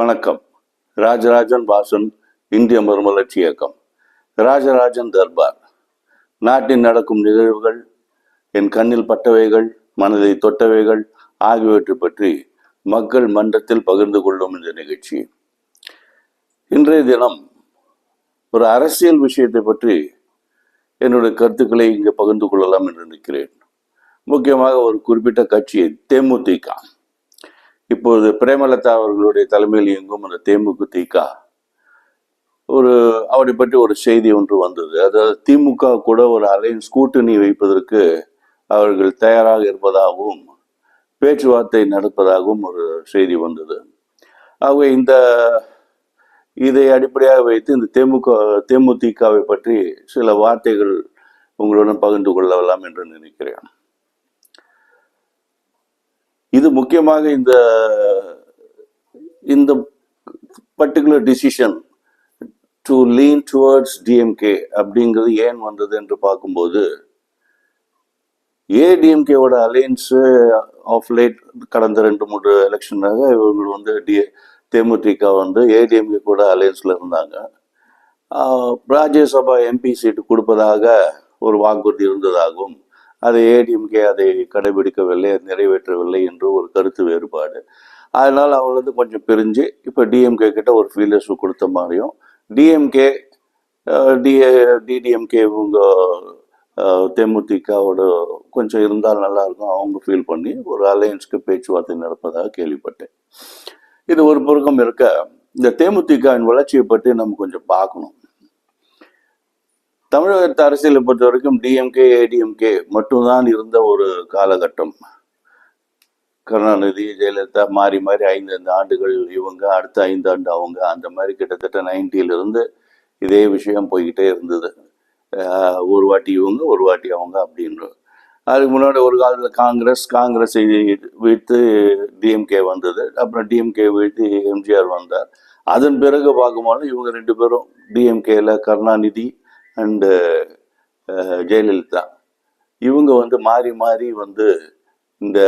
வணக்கம். ராஜராஜன் வாசன் இந்திய மறுமலர்ச்சி இயக்கம் ராஜராஜன் தர்பார். நாட்டில் நடக்கும் நிகழ்வுகள் என் கண்ணில் பட்டவைகள் மனதை தொட்டவைகள் ஆகியவற்றை பற்றி மக்கள் மன்றத்தில் பகிர்ந்து கொள்ளும் இந்த நிகழ்ச்சி. இன்றைய தினம் ஒரு அரசியல் விஷயத்தை பற்றி என்னுடைய கருத்துக்களை இங்கே பகிர்ந்து கொள்ளலாம் என்று நினைக்கிறேன். முக்கியமாக ஒரு குறிப்பிட்ட கட்சி தேமுதிக. இப்பொழுது பிரேமலதா அவர்களுடைய தலைமையில் இயங்கும் அந்த தேமுதிக ஒரு அவரை பற்றி ஒரு செய்தி ஒன்று வந்தது. அதாவது திமுக கூட ஒரு அலைன்ஸ் கூட்டணி வைப்பதற்கு அவர்கள் தயாராக இருப்பதாகவும் பேச்சுவார்த்தை நடப்பதாகவும் ஒரு செய்தி வந்தது. ஆகவே இந்த இதை அடிப்படையாக வைத்து இந்த தேமுக தேமுதிகவை பற்றி சில வார்த்தைகள் உங்களுடன் பகிர்ந்து கொள்ளலாம் என்று நினைக்கிறேன். இது முக்கியமாக இந்த இந்த particular decision to lean towards DMK அப்படிங்கிறது ஏன் வந்தது என்று பார்க்கும்போது ஏடிஎம்கேவோட அலையன்ஸு ஆஃப் லேட் கடந்த ரெண்டு மூன்று எலெக்ஷனாக இவங்க வந்து டி தேமுதிக வந்து ஏடிஎம்கே கூட அலையன்ஸில் இருந்தாங்க. ராஜ்யசபா எம்பி சீட்டு கொடுப்பதாக ஒரு வாக்குறுதி இருந்ததாகவும் அதை ஏடிஎம்கே அதை கடைபிடிக்கவில்லை நிறைவேற்றவில்லை என்று ஒரு கருத்து வேறுபாடு. அதனால் அவங்க கொஞ்சம் பிரிஞ்சு இப்போ டிஎம்கே கிட்ட ஒரு ஃபீல்டர்ஸ் கொடுத்த மாதிரியும் டிஎம்கே டிஏ டிடிஎம்கே இவங்க தேமுதிகாவோட தேமுதிகவோட கொஞ்சம் இருந்தால் நல்லாயிருக்கும் அவங்க ஃபீல் பண்ணி ஒரு அலையன்ஸ்க்கு பேச்சுவார்த்தை நடப்பதாக கேள்விப்பட்டேன். இது ஒரு புறக்கம் இருக்க இந்த தேமுதிகவின் வளர்ச்சியை பற்றி நம்ம கொஞ்சம் பார்க்கணும். தமிழகத்து அரசியலை பொறுத்த வரைக்கும் டிஎம்கே ஏடிஎம்கே மட்டும்தான் இருந்த ஒரு காலகட்டம். கருணாநிதி ஜெயலலிதா மாறி மாறி ஐந்து ஐந்து ஆண்டுகள் இவங்க அடுத்த ஐந்து ஆண்டு அவங்க அந்த மாதிரி கிட்டத்தட்ட நைன்டியிலிருந்து இதே விஷயம் போய்கிட்டே இருந்தது. ஒரு வாட்டி இவங்க ஒரு வாட்டி அவங்க அப்படின்னு அதுக்கு முன்னாடி ஒரு காலத்தில் காங்கிரஸ் காங்கிரஸை வீழ்த்து டிஎம்கே வந்தது. அப்புறம் டிஎம்கே வீழ்த்து எம்ஜிஆர் வந்தார். அதன் பிறகு பார்க்கும்போது இவங்க ரெண்டு பேரும் டிஎம்கேல கருணாநிதி அண்டு ஜெயலலிதா. இவங்க வந்து மாறி மாறி வந்து இந்த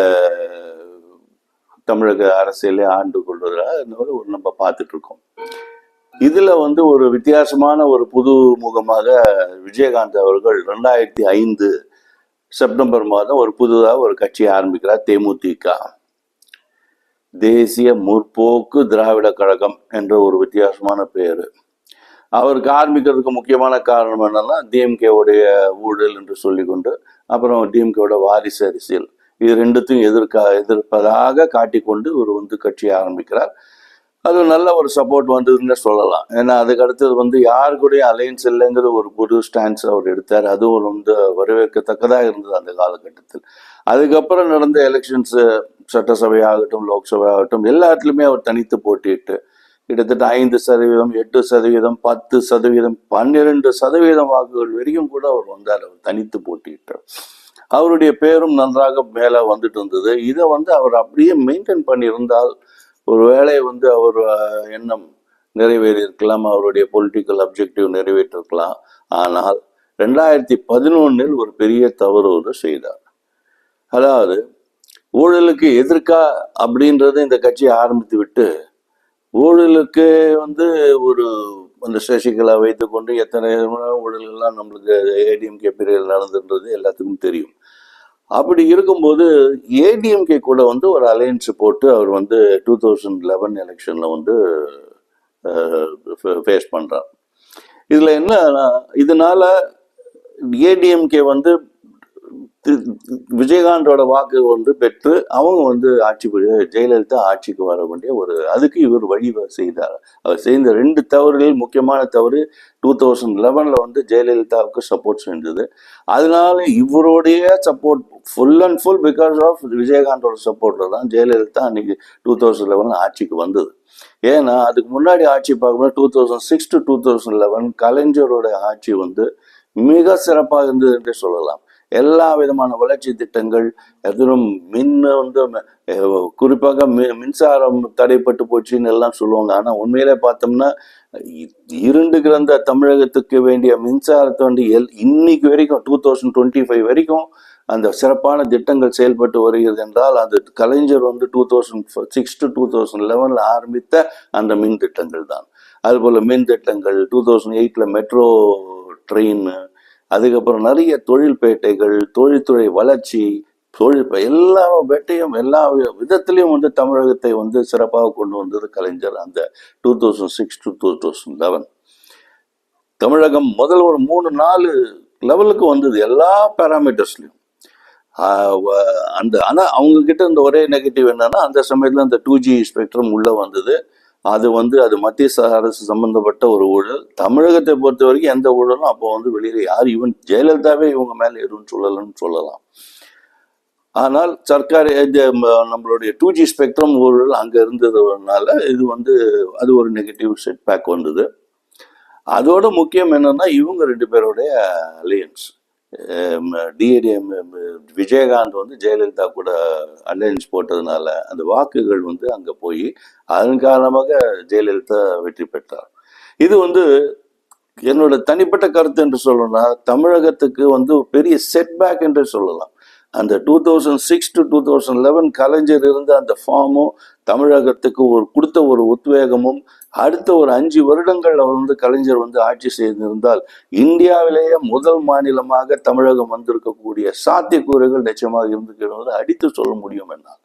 தமிழக அரசியலை ஆண்டு கொள்வதாக ஒரு நம்ம பார்த்துட்டு இருக்கோம் இதுல வந்து ஒரு வித்தியாசமான ஒரு புது முகமாக விஜயகாந்த் அவர்கள் ரெண்டாயிரத்தி ஐந்து செப்டம்பர் மாதம் ஒரு புதுதாக ஒரு கட்சியை ஆரம்பிக்கிறார் தேமுதிக. தேசிய முற்போக்கு திராவிட கழகம் என்ற ஒரு வித்தியாசமான பேர். அவருக்கு ஆரம்பிக்கிறதுக்கு முக்கியமான காரணம் என்னன்னா டிஎம்கேவுடைய ஊழல் என்று சொல்லிக்கொண்டு அப்புறம் டிஎம்கேவோட வாரிசு அரசியல். இது ரெண்டுத்தையும் எதிர்க்க எதிர்ப்பதாக காட்டிக்கொண்டு ஒரு வந்து கட்சியை ஆரம்பிக்கிறார். அது நல்ல ஒரு சப்போர்ட் வந்ததுன்னு சொல்லலாம். ஏன்னா அதுக்கு அடுத்தது வந்து யாரு கூடயும் அலையன்ஸ் இல்லைங்கிற ஒரு புது ஸ்டாண்ட்ஸ் அவர் எடுத்தார். அதுவும் வந்து வரவேற்கத்தக்கதாக இருந்தது அந்த காலகட்டத்தில். அதுக்கப்புறம் நடந்த எலெக்ஷன்ஸ் சட்டசபை ஆகட்டும் லோக்சபை ஆகட்டும் எல்லாத்துலேயுமே அவர் தனித்து போட்டியிட்டு கிட்டத்தட்ட ஐந்து சதவீதம் எட்டு சதவீதம் பத்து சதவீதம் பன்னிரெண்டு சதவீதம் வாக்குகள் வரைக்கும் கூட அவர் வந்தார். அவர் தனித்து போட்டியிட்டார். அவருடைய பேரும் நன்றாக மேலே வந்துட்டு இருந்தது. இதை வந்து அவர் அப்படியே மெயின்டைன் பண்ணியிருந்தால் ஒரு வேளை வந்து அவர் எண்ணம் நிறைவேறி இருக்கலாம் அவருடைய பொலிட்டிக்கல் அப்ஜெக்டிவ் நிறைவேற்றிருக்கலாம். ஆனால் ரெண்டாயிரத்தி பதினொன்னில் ஒரு பெரிய தவறு ஒன்று செய்தார். அதாவது ஊழலுக்கு எதிர்க்கா அப்படின்றத இந்த கட்சியை ஆரம்பித்து விட்டு ஊழலுக்கு வந்து ஒரு அந்த சசிகலா வைத்துக்கொண்டு எத்தனை ஊழல்கள்லாம் நம்மளுக்கு ஏடிஎம்கே பீரியட் நடந்துன்றது எல்லாத்துக்கும் தெரியும். அப்படி இருக்கும்போது ஏடிஎம்கே கூட வந்து ஒரு அலையன்ஸ் போட்டு அவர் வந்து டூ தௌசண்ட் லெவன் எலெக்ஷனில் வந்து ஃபேஸ் பண்ணுறார் இதில் என்ன இதனால் ஏடிஎம்கே வந்து விஜயகாந்தோட வாக்கு வந்து பெற்று அவங்க வந்து ஆட்சி புரிய- ஜெயலலிதா ஆட்சிக்கு வர வேண்டிய ஒரு அதுக்கு இவர் வழி செய்தார். அவர் செய்த ரெண்டு தவறுகள் முக்கியமான தவறு டூ தௌசண்ட் லெவனில் வந்து ஜெயலலிதாவுக்கு சப்போர்ட் செஞ்சது. அதனால இவருடைய support full and full because of விஜயகாந்தோட சப்போர்ட்டில் தான் ஜெயலலிதா அன்னைக்கு டூ தௌசண்ட் லெவனில் ஆட்சிக்கு வந்தது. ஏன்னா அதுக்கு முன்னாடி ஆட்சி பார்க்கும்போது two thousand six to two thousand eleven கலைஞரோட ஆட்சி வந்து மிக சிறப்பாக இருந்தது என்று சொல்லலாம். எல்லா விதமான வளர்ச்சி திட்டங்கள் எதிரும் மின் வந்து குறிப்பாக மி- மின்சாரம் தடைப்பட்டு போச்சுன்னு எல்லாம் சொல்லுவாங்க. ஆனால் உண்மையிலே பார்த்தோம்னா இ- இருண்டு கிடந்த தமிழகத்துக்கு வேண்டிய மின்சாரத்தை வந்து எல் இன்னைக்கு வரைக்கும் டூ தௌசண்ட் டுவெண்ட்டி ஃபைவ் வரைக்கும் அந்த சிறப்பான திட்டங்கள் செயல்பட்டு வருகிறது என்றால் அது கலைஞர் வந்து two thousand six to two thousand லெவனில் ஆரம்பித்த அந்த மின் திட்டங்கள் தான். அதுபோல் மின் திட்டங்கள் டூ தௌசண்ட் எயிட்டில் மெட்ரோ ட்ரெயின் அதுக்கப்புறம் நிறைய தொழில் பேட்டைகள் தொழில்துறை வளர்ச்சி தொழில் எல்லா வேட்டையும் எல்லா விதத்திலையும் வந்து தமிழகத்தை வந்து சிறப்பாக கொண்டு வந்தது கலைஞர் அந்த two thousand six to two thousand eleven Tamilagam முதல் ஒரு மூணு நாலு லெவலுக்கு வந்தது எல்லா பேராமீட்டர்ஸ்லையும் அந்த ஆனால் அவங்க கிட்ட இந்த ஒரே நெகட்டிவ் என்னன்னா அந்த சமயத்தில் அந்த டூ ஜி ஸ்பெக்ட்ரம் உள்ளே வந்தது. அது வந்து அது மத்திய ச- அரசு சம்பந்தப்பட்ட ஒரு ஊழல். தமிழகத்தை பொறுத்த வரைக்கும் எந்த ஊழலும் அப்போ வந்து வெளியில் யார் ஈவன் ஜெயலலிதாவே இவங்க மேலே எதுவும் சொல்லலன்னு சொல்லலாம். ஆனால் சர்க்கார் நம்மளுடைய டூ ஜி ஸ்பெக்ட்ரம் ஊழல் அங்கே இருந்ததுனால இது வந்து அது ஒரு நெகட்டிவ் செட் பேக் வந்தது. அதோட முக்கியம் என்னன்னா இவங்க ரெண்டு பேருடைய அலையன்ஸ் டிஏடிஎம் விஜயகாந்த் வந்து ஜெயலலிதா கூட அலையன்ஸ் போட்டதுனால அந்த வாக்குகள் வந்து அங்கே போய் அதன் காரணமாக ஜெயலலிதா வெற்றி பெற்றார். இது வந்து என்னோட தனிப்பட்ட கருத்து என்று சொல்லணும்னா தமிழகத்துக்கு வந்து பெரிய செட்பேக் என்று சொல்லலாம். அந்த two thousand six to two thousand eleven Kalaignar இருந்த அந்த ஃபார்மும் தமிழகத்துக்கு ஒரு கொடுத்த ஒரு உத்வேகமும் அடுத்த ஒரு அஞ்சு வருடங்கள் அவர் வந்து கலைஞர் வந்து ஆட்சி செய்திருந்தால் இந்தியாவிலேயே முதல் மாநிலமாக தமிழகம் வந்திருக்கக்கூடிய சாத்தியக்கூறுகள் நிச்சயமாக இருந்துக்கிறது அடித்து சொல்ல முடியும் என்னால்.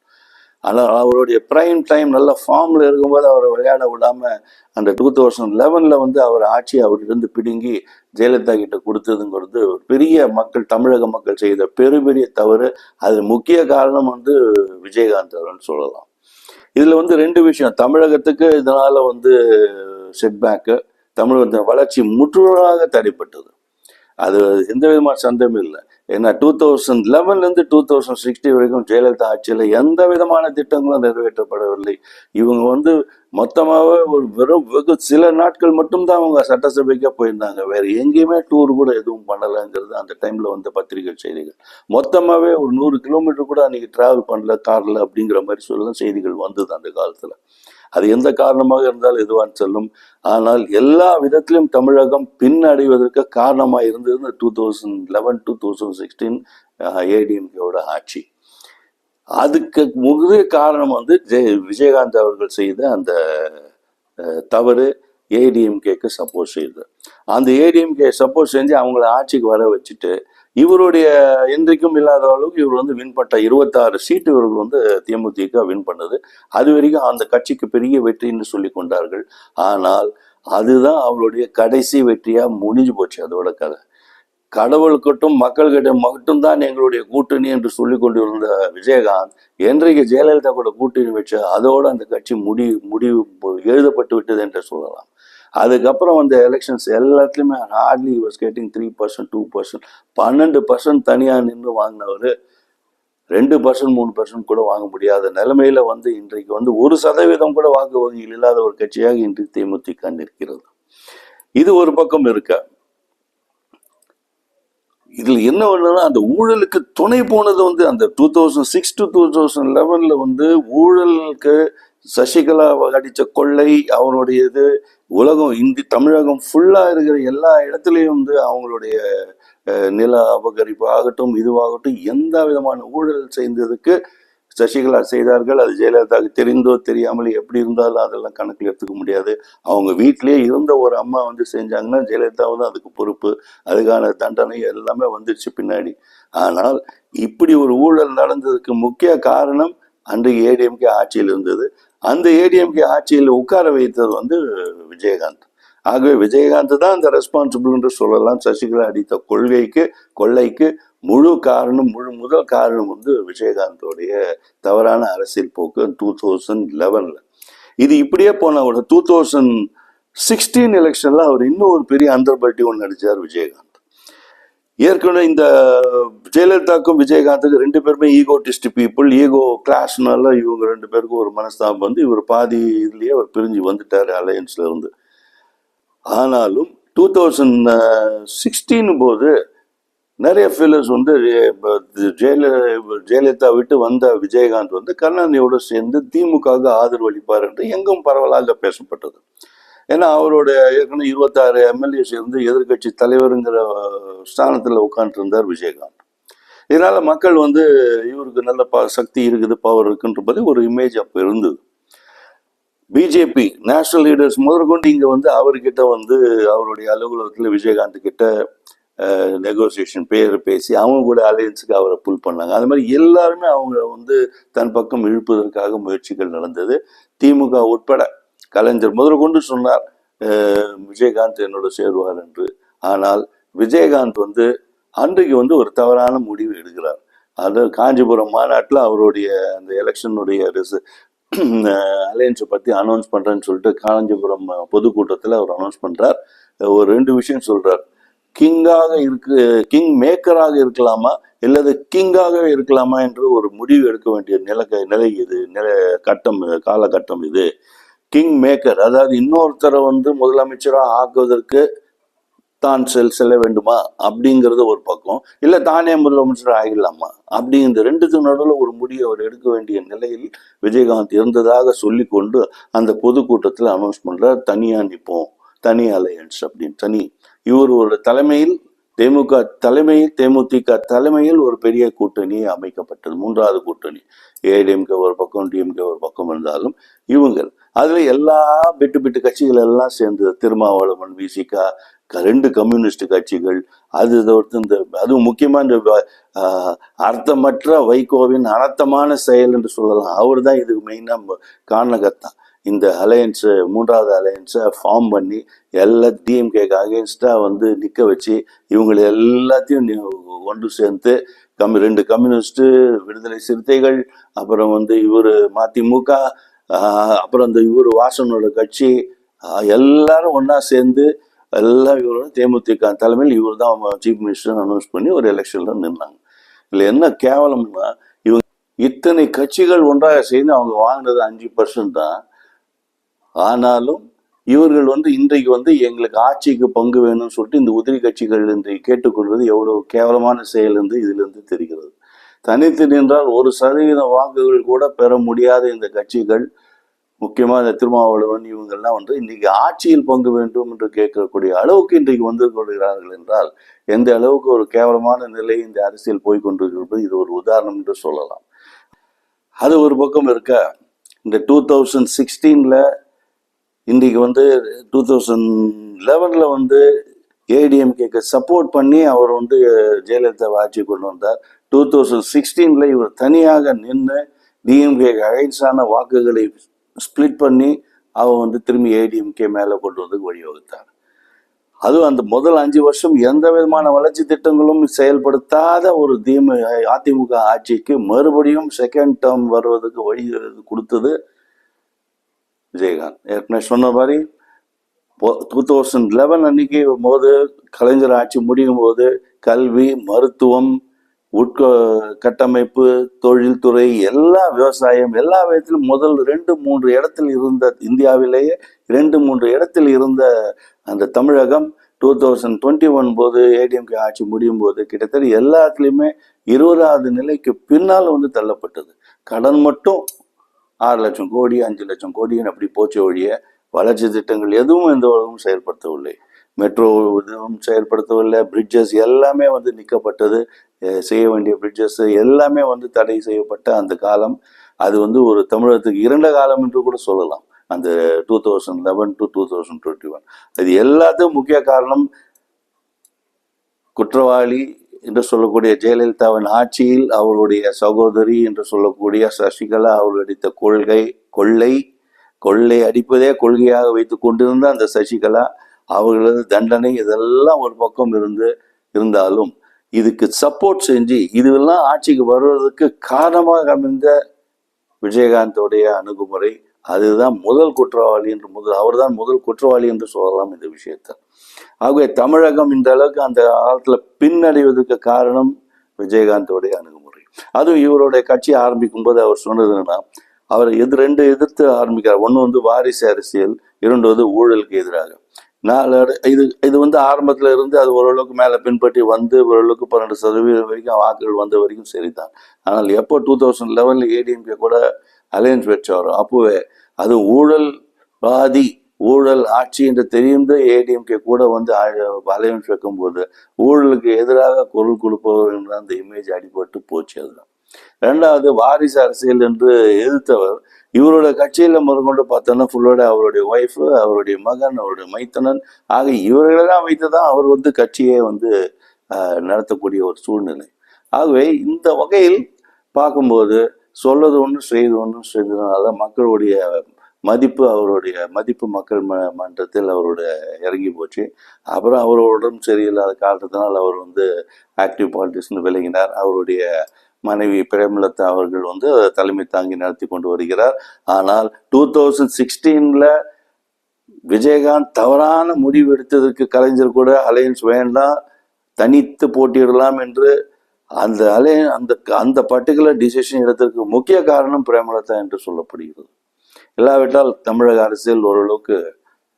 ஆனால் அவருடைய பிரைம் டைம் நல்ல ஃபார்மில் இருக்கும்போது அவரை விளையாட விடாமல் அந்த டூ தௌசண்ட் லெவனில் வந்து அவர் ஆட்சி அவரிருந்து பிடுங்கி ஜெயலலிதா கிட்ட கொடுத்ததுங்கிறது ஒரு பெரிய மக்கள் தமிழக மக்கள் செய்த பெருபெரிய தவறு. அது முக்கிய காரணம் வந்து விஜயகாந்த் அவர்னு சொல்லலாம். இதில் வந்து ரெண்டு விஷயம். தமிழகத்துக்கு இதனால் வந்து செட்பேக்கு தமிழகத்தின் வளர்ச்சி முற்றுவதாக தடைப்பட்டது. அது எந்த விதமான சந்தேகமும் இல்லை. ஏன்னா டூ தௌசண்ட் லெவன்லேருந்து டூ தௌசண்ட் சிக்ஸ்டி வரைக்கும் ஜெயலலிதா ஆட்சியில் எந்த விதமான திட்டங்களும் நிறைவேற்றப்படவில்லை. இவங்க வந்து மொத்தமாகவே ஒரு வெறும் வெகு சில நாட்கள் மட்டும்தான் அவங்க சட்டசபைக்கே போயிருந்தாங்க. வேறு எங்கேயுமே டூர் கூட எதுவும் பண்ணலைங்கிறது அந்த டைமில் வந்த பத்திரிகை செய்திகள். மொத்தமாகவே ஒரு நூறு கிலோமீட்டர் கூட அன்றைக்கி ட்ராவல் பண்ணல காரில் அப்படிங்கிற மாதிரி சொல்லலாம் செய்திகள் வந்தது அந்த காலத்தில். அது எந்த காரணமாக இருந்தால் எதுவாக செல்லும். ஆனால் எல்லா விதத்திலும் தமிழகம் பின்னடைவதற்கு காரணமாக இருந்தது இந்த two thousand eleven two thousand sixteen ஏடிஎம்கேவோட ஆட்சி. அதுக்கு முக்கிய காரணம் வந்து ஜெய விஜயகாந்த் அவர்கள் செய்த அந்த தவறு ஏடிஎம்கேக்கு சப்போர்ட் செய்தது. அந்த ஏடிஎம்கே சப்போர்ட் செஞ்சு அவங்கள ஆட்சிக்கு வர வச்சுட்டு இவருடைய என்றைக்கும் இல்லாத அளவுக்கு இவர் வந்து வின் பண்ண இருபத்தாறு சீட்டு இவர்கள் வந்து தேமுதிக வின் பண்ணது. அது வரைக்கும் அந்த கட்சிக்கு பெரிய வெற்றின்னு சொல்லி கொண்டார்கள். ஆனால் அதுதான் அவருடைய கடைசி வெற்றியா முடிஞ்சு போச்சு அதோட கதை. கடவுளுக்கட்டும் மக்கள்கிட்ட மட்டும்தான் எங்களுடைய கூட்டணி என்று சொல்லி கொண்டிருந்த விஜயகாந்த் என்றைக்கு ஜெயலலிதா கூட கூட்டணி வச்சு அதோட அந்த கட்சி முடி முடிவு எழுதப்பட்டு விட்டது என்று சொல்லலாம். அதுக்கப்புறம் வந்த எலெக்ஷன்ஸ் எல்லாத்துலேயுமே hardly was getting three percent two percent பன்னெண்டு பர்சன்ட் தனியாக நின்று வாங்கினவர். ரெண்டு பர்சன்ட் மூணு பர்சன்ட் கூட வாங்க முடியாத நிலைமையில வந்து இன்றைக்கு வந்து ஒரு சதவீதம் கூட வாக்கு வங்கியில் இல்லாத ஒரு கட்சியாக இன்று தேமுதிக நிற்கிறது. இது ஒரு பக்கம் இருக்க. இதில் என்ன ஒன்றுனா அந்த ஊழலுக்கு துணை போனது வந்து அந்த two thousand six to two thousand லெவனில் வந்து ஊழலுக்கு சசிகலா அடித்த கொள்ளை அவருடைய இது உலகம் இந்தி தமிழகம் ஃபுல்லாக இருக்கிற எல்லா இடத்துலையும் வந்து அவங்களுடைய நில அபகரிப்பு ஆகட்டும் இதுவாகட்டும் எந்த விதமான ஊழல் செய்ததுக்கு சசிகலா செய்தார்கள் அது ஜெயலலிதாவுக்கு தெரிந்தோ தெரியாமலே எப்படி இருந்தாலும் அதெல்லாம் கணக்கில் எடுத்துக்க முடியாது. அவங்க வீட்டிலேயே இருந்த ஒரு அம்மா வந்து செஞ்சாங்கன்னா ஜெயலலிதாவை தான் அதுக்கு பொறுப்பு. அதுக்கான தண்டனை எல்லாமே வந்துருச்சு பின்னாடி. ஆனால் இப்படி ஒரு ஊழல் நடந்ததுக்கு முக்கிய காரணம் அன்றைக்கு ஏடிஎம்கே ஆட்சியில் இருந்தது. அந்த ஏடிஎம்கே ஆட்சியில் உட்கார வைத்தது வந்து விஜயகாந்த். ஆகவே விஜயகாந்த் தான் அந்த ரெஸ்பான்சிபிள் என்று சொல்லலாம். சசிகலா அடித்த கொள்கைக்கு கொள்ளைக்கு முழு காரணம் முழு முதல் காரணம் வந்து விஜயகாந்தோடைய தவறான அரசியல் போக்கு டூ தௌசண்ட் லெவனில் இது இப்படியே போன ஒரு டூ தௌசண்ட் சிக்ஸ்டீன் எலெக்ஷனில் அவர் இன்னும் ஒரு பெரிய அந்தர்பட்டி ஒன்று நடித்தார் விஜயகாந்த். ஏற்கனவே இந்த ஜெயலலிதாக்கும் விஜயகாந்துக்கும் ரெண்டு பேருமே ஈகோட்டிஸ்ட் பீப்புள் ஈகோ கிளாஸ்னால இவங்க ரெண்டு பேருக்கும் ஒரு மனஸ்தாபம் வந்து இவர் பாதி இதுலேயே அவர் பிரிஞ்சு வந்துட்டார் அலையன்ஸில் இருந்து. ஆனாலும் டூ தௌசண்ட் சிக்ஸ்டீன் போது நிறைய ஃபீலர்ஸ் வந்து ஜெயல ஜெயலலிதா விட்டு வந்த விஜயகாந்த் வந்து கருணாநிதியோடு சேர்ந்து திமுகவுக்கு ஆதரவு அளிப்பார் என்று எங்கும் பரவலாக பேசப்பட்டது. ஏன்னா அவரோட ஏற்கனவே இருபத்தாறு எம்எல்ஏஸ் இருந்து எதிர்க்கட்சி தலைவருங்கிற ஸ்தானத்தில் உட்காந்துருந்தார் விஜயகாந்த். இதனால் மக்கள் வந்து இவருக்கு நல்ல ப சக்தி இருக்குது பவர் இருக்குன்றபது ஒரு இமேஜ் அப்போ இருந்தது. பிஜேபி நேஷனல் லீடர்ஸ் முதற்கொண்டு இங்கே வந்து அவர்கிட்ட வந்து அவருடைய அலுவலகத்தில் விஜயகாந்த் கிட்ட நெகோசியேஷன் பேர் பேசி அவங்க கூட அலையன்ஸுக்கு அவரை புல் பண்ணாங்க. அது மாதிரி எல்லாருமே அவங்க வந்து தன் பக்கம் இழுப்பதற்காக முயற்சிகள் நடந்தது. திமுக உட்பட கலைஞர் முதற்கொண்டு சொன்னார் விஜயகாந்த் என்னோட சேருவார் என்று. ஆனால் விஜயகாந்த் வந்து அன்றைக்கு வந்து ஒரு தவறான முடிவு எடுக்கிறார். அது காஞ்சிபுரம் மாநாட்டில் அவருடைய அந்த எலெக்ஷனுடைய ரிச அலையன்ஸை பற்றி அனௌன்ஸ் பண்ணுறேன்னு சொல்லிட்டு காஞ்சிபுரம் பொதுக்கூட்டத்தில் அவர் அனௌன்ஸ் பண்ணுறார் ஒரு ரெண்டு விஷயம் சொல்கிறார் கிங்காக இருக்கு கிங் மேக்கராக இருக்கலாமா? இல்லது கிங்காகவே இருக்கலாமா? என்று ஒரு முடிவு எடுக்க வேண்டிய நிலை நிலை இது நிலை கட்டம் காலகட்டம் இது. கிங் மேக்கர் அதாவது இன்னொருத்தரை வந்து முதலமைச்சராக ஆக்குவதற்கு தான் செல் செல்ல வேண்டுமா? அப்படிங்கிறது ஒரு பக்கம். இல்லை தானே முதலமைச்சர் ஆகிடலாமா? அப்படி இந்த நடுவில் ஒரு முடிவு அவர் எடுக்க வேண்டிய நிலையில் விஜயகாந்த் இருந்ததாக சொல்லிக்கொண்டு அந்த பொதுக்கூட்டத்தில் அனௌன்ஸ் பண்ணுறார் தனியாக நிற்போம் தனி அலையன்ஸ் அப்படின்னு. தனி இவர் ஒரு தலைமையில் தேமுக தலைமையில் தேமுதிக தலைமையில் ஒரு பெரிய கூட்டணி அமைக்கப்பட்டது. மூன்றாவது கூட்டணி. ஏடிஎம்கே ஒரு பக்கம் டிஎம்கே ஒரு பக்கம் இருந்தாலும் இவங்க அதில் எல்லா பிட்டு பிட்டு கட்சிகள் எல்லாம் சேர்ந்து திருமாவளவன் விசிகா க- ரெண்டு கம்யூனிஸ்ட் கட்சிகள் அது தவிர்த்து இந்த அதுவும் முக்கியமாக இந்த அர்த்தமற்ற வைகோவின் அனர்த்தமான செயல் என்று சொல்லலாம். அவர் தான் இதுக்கு மெயினாக காரணகத்தான் இந்த அலையன்ஸை மூன்றாவது அலையன்ஸை ஃபார்ம் பண்ணி எல்லா டிஎம்கேக்கு அகேன்ஸ்டாக வந்து நிற்க வச்சு இவங்களை எல்லாத்தையும் கொண்டு ஒன்று சேர்ந்து கம் ரெண்டு கம்யூனிஸ்ட்டு விடுதலை சிறுத்தைகள் அப்புறம் வந்து இவர் மதிமுக அப்புறம் இந்த இவர் வாசனோட கட்சி எல்லாரும் ஒன்றா சேர்ந்து எல்லாம் இவரோட தேமுதிக தலைமையில் இவர் தான் சீஃப் மினிஸ்டர் அனௌன்ஸ் பண்ணி ஒரு எலெக்ஷனில் நின்னாங்க. இதில் என்ன கேவலம்னா இவங்க இத்தனை கட்சிகள் ஒன்றாக சேர்ந்து அவங்க வாங்கினது அஞ்சு பர்சன்ட் தான். ஆனாலும் இவர்கள் வந்து இன்றைக்கு வந்து எங்களுக்கு ஆட்சிக்கு பங்கு வேணும்னு சொல்லிட்டு இந்த உதிரி கட்சிகள் இன்றைக்கு கேட்டுக்கொள்வது எவ்வளோ கேவலமான செயல் என்று இதிலிருந்து தெரிகிறது. தனித்து நின்றால் ஒரு சதவீத வாக்குகள் கூட பெற முடியாத இந்த கட்சிகள் முக்கியமாக இந்த திருமாவளவன் இவங்கெல்லாம் வந்து இன்னைக்கு ஆட்சியில் பங்கு வேண்டும் என்று கேட்கக்கூடிய அளவுக்கு இன்றைக்கு வந்து கொள்கிறார்கள் என்றால் எந்த அளவுக்கு ஒரு கேவலமான நிலை இந்த அரசியல் போய்கொண்டிருக்கிறது இது ஒரு உதாரணம் என்று சொல்லலாம். அது ஒரு பக்கம் இருக்க இந்த டூ தௌசண்ட் சிக்ஸ்டீனில் இன்றைக்கு வந்து டூ தௌசண்ட் லெவனில் வந்து ஏடிஎம்கேக்கு சப்போர்ட் பண்ணி அவர் வந்து ஜெயலலிதாவை ஆட்சி கொண்டு வந்தார். டூ தௌசண்ட் சிக்ஸ்டீனில் இவர் தனியாக நின்று டிஎம்கேக்கு அகைன்ஸான வாக்குகளை ஸ்ப்ளிட் பண்ணி அவன் வந்து திரும்பி ஏடிஎம்கே மேலே கொண்டு வந்து வழிவகுத்தார். அதுவும் அந்த முதல் அஞ்சு வருஷம் எந்த விதமான வளர்ச்சி திட்டங்களும் செயல்படுத்தாத ஒரு திமு அதிமுக ஆட்சிக்கு மறுபடியும் செகண்ட் டேர்ம் வருவதற்கு வழி கொடுத்தது விஜயகாந்த். ஏற்கனவே சொன்ன மாதிரி டூ தௌசண்ட் லெவன் அன்னைக்கு போது கலைஞர் ஆட்சி முடியும் போது கல்வி மருத்துவம் உட்க கட்டமைப்பு தொழில்துறை எல்லா விவசாயம் எல்லா விதத்திலும் முதல் ரெண்டு மூன்று இடத்தில் இருந்த இந்தியாவிலேயே ரெண்டு மூன்று இடத்தில் இருந்த அந்த Tamilagam two thousand twenty one போது ஏடிஎம்கே ஆட்சி முடியும் போது கிட்டத்தட்ட எல்லாத்துலேயுமே இருபதாவது நிலைக்கு பின்னால் வந்து தள்ளப்பட்டது. கடன் மட்டும் ஆறு லட்சம் கோடி அஞ்சு லட்சம் கோடின்னு அப்படி போச்ச ஒழிய வளர்ச்சி திட்டங்கள் எதுவும் எந்த உலகமும் செயல்படுத்தவில்லை. மெட்ரோ இதுவும் செயல்படுத்தவில்லை. பிரிட்ஜஸ் எல்லாமே வந்து நிற்கப்பட்டது செய்ய வேண்டிய பிரிட்ஜஸ் எல்லாமே வந்து தடை செய்யப்பட்ட அந்த காலம். அது வந்து ஒரு தமிழகத்துக்கு இரண்ட காலம் என்று கூட சொல்லலாம். அந்த two thousand eleven to two thousand twenty one அது எல்லாத்துக்கும் முக்கிய காரணம் குற்றவாளி என்று சொல்லக்கூடிய ஜெயலலிதாவின் ஆட்சியில் அவருடைய சகோதரி என்று சொல்லக்கூடிய சசிகலா அவர்கள் அடித்த கொள்கை கொள்ளை கொள்ளை அடிப்பதே கொள்கையாக வைத்து கொண்டிருந்த அந்த சசிகலா அவர்களது தண்டனை இதெல்லாம் ஒரு பக்கம் இருந்து இருந்தாலும் இதுக்கு சப்போர்ட் செஞ்சு இதுவெல்லாம் ஆட்சிக்கு வருவதற்கு காரணமாக அமைந்த விஜயகாந்தோடைய அணுகுமுறை அதுதான் முதல் குற்றவாளி என்று முதல் அவர்தான் முதல் குற்றவாளி என்று சொல்லலாம் இந்த விஷயத்தை. ஆகவே தமிழகம் இந்த அளவுக்கு அந்த காலத்தில் பின்னடைவதற்கு காரணம் விஜயகாந்தோடைய அணுகுமுறை. அதுவும் இவருடைய கட்சி ஆரம்பிக்கும் போது அவர் சொன்னது என்னன்னா அவர் எது ரெண்டு எதிர்த்து ஆரம்பிக்கிறார். ஒன்று வந்து வாரிசு அரசியல் இரண்டு வந்து ஊழலுக்கு எதிராக. நாலு இது இது வந்து ஆரம்பத்துல இருந்து அது ஓரளவுக்கு மேலே பின்பற்றி வந்து ஓரளவுக்கு பன்னெண்டு சதவீதம் வரைக்கும் வாக்குகள் வந்த வரைக்கும் சரிதான். ஆனால் எப்போ டூ தௌசண்ட் லெவனில் ஏடிஎம்கே கூட அலையன்ஸ் வச்சாரோ அப்போவே அது ஊழல் வாதி ஊழல் ஆட்சி என்று தெரிந்த ஏடிஎம்கே கூட வந்து அலையன்ஸ் வைக்கும்போது ஊழலுக்கு எதிராக குரல் கொடுப்பவர் என்ற அந்த இமேஜ் அடிபட்டு போச்சு அதுதான். ரெண்டாவது வாரிசு அரசியல் என்று எதிர்த்தவர் இவரோட கட்சியில முதற்கொண்டு பார்த்தோன்னா ஃபுல்லோட அவருடைய ஒய்ஃபு அவருடைய மகன் அவருடைய மைத்தனன். ஆக இவர்களெல்லாம் வைத்து தான் அவர் வந்து கட்சியை வந்து நடத்தக்கூடிய ஒரு சூழ்நிலை. ஆகவே இந்த வகையில் பார்க்கும்போது சொல்றது ஒன்றும் செய்து ஒன்றும் செய்ததுனால மக்களுடைய மதிப்பு அவருடைய மதிப்பு மக்கள் ம மன்றத்தில் அவருடைய இறங்கி போச்சு. அப்புறம் அவர் உடம்பு சரியில்லாத காரணத்தினால் அவர் வந்து ஆக்டிவ் பாலிட்டிக்ஸ்னு விளங்கினார். அவருடைய மனைவி பிரேமலதா அவர்கள் வந்து தலைமை தாங்கி நடத்தி கொண்டு வருகிறார். ஆனால் டூ தௌசண்ட் சிக்ஸ்டீனில் விஜயகாந்த் தவறான முடிவு எடுத்ததற்கு கலைஞர் கூட அலையன்ஸ் வேண்டாம் தனித்து போட்டியிடலாம் என்று அந்த அலை அந்த அந்த பர்டிகுலர் டிசிஷன் எடுத்ததற்கு முக்கிய காரணம் பிரேமலதா என்று சொல்லப்படுகிறது. இல்லாவிட்டால் தமிழக அரசியல் ஓரளவுக்கு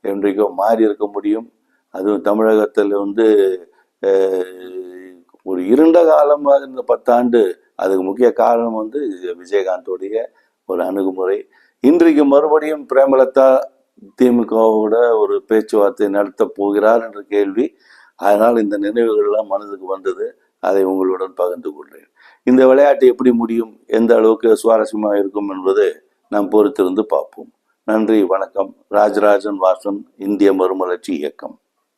என்றைக்கோ மாறி இருக்க முடியும். அதுவும் தமிழகத்தில் வந்து ஒரு இருண்ட காலமாக இந்த பத்தாண்டு அதுக்கு முக்கிய காரணம் வந்து விஜயகாந்தோடைய ஒரு அணுகுமுறை. இன்றைக்கு மறுபடியும் பிரேமலதா திமுகவோட ஒரு பேச்சுவார்த்தை நடத்த போகிறார் என்ற கேள்வி. அதனால் இந்த நினைவுகள்லாம் மனதுக்கு வந்தது. அதை உங்களுடன் பகிர்ந்து கொள்கிறேன். இந்த விளையாட்டு எப்படி முடியும்? எந்த அளவுக்கு சுவாரஸ்யமாக இருக்கும் என்பதை நாம் பொறுத்திருந்து பார்ப்போம். நன்றி வணக்கம். ராஜராஜன் வாசன் இந்திய மறுமலர்ச்சி இயக்கம்.